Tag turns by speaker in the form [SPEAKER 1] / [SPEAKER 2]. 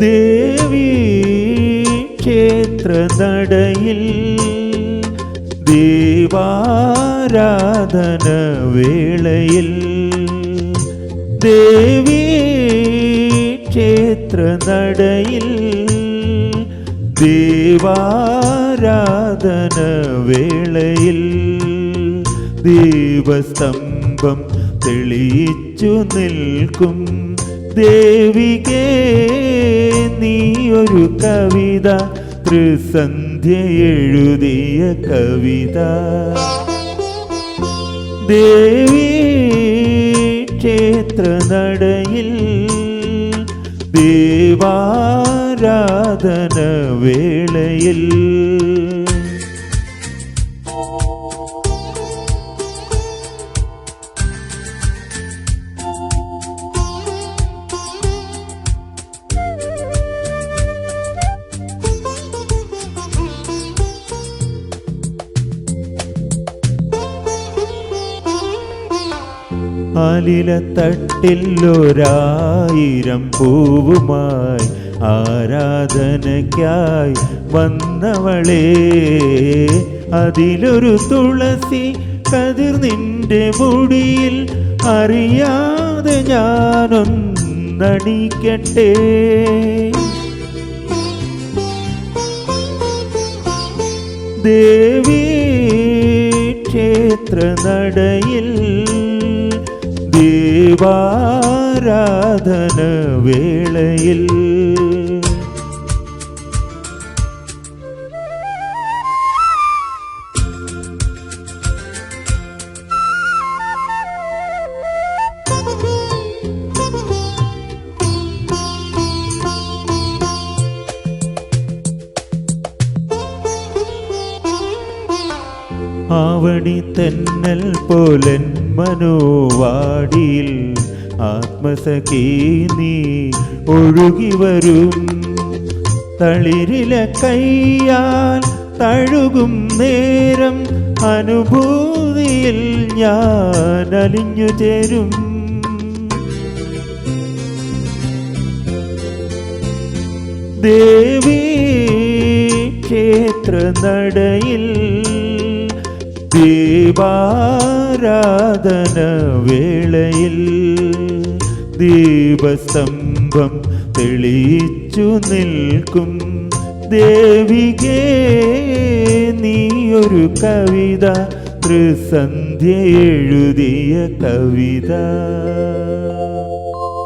[SPEAKER 1] ദേവി ക്ഷേത്ര നടയിൽ ദേവാരാധന വേളയിൽ. ദേവി ക്ഷേത്ര നടയിൽ ദേവാരാധന വേളയിൽ. ദേവസ്തംഭം തെളിയിച്ചു നിൽക്കും ദേവികേ നീയൊരു കവിത ത്രിസന്ധ്യ എഴുതിയ കവിത. ദേവി ക്ഷേത്ര നടയിൽ ദേവാരാധന വേളയിൽ ആലില തട്ടില്ലൊരായിരം പൂവുമായി ആരാധനയ്ക്കായി വന്നവളെ അതിലൊരു തുളസി കതിർ നിന്റെ മുടിയിൽ അറിയാതെ ഞാനൊന്നണിക്കട്ടെ. ദേവി ക്ഷേത്ര നടയിൽ ദീപാരാധന വേളയിൽ. ആവണി തന്നൽ പോലൻ മനോവാടിയിൽ ആത്മസഖീ നീ ഒഴുകി വരും. തളിരില കൈയാൽ തഴുകും നേരം അനുഭൂതിയിൽ ഞാൻ അലിഞ്ഞു ചേരും. ദേവി ക്ഷേത്ര നടയിൽ ദീപാരാധന വേളയിൽ ദീപസ്തംഭം തെളിയിച്ചു നിൽക്കും. ദേവികേ നീയൊരു കവിത ത്രിസന്ധ്യ എഴുതിയ കവിത.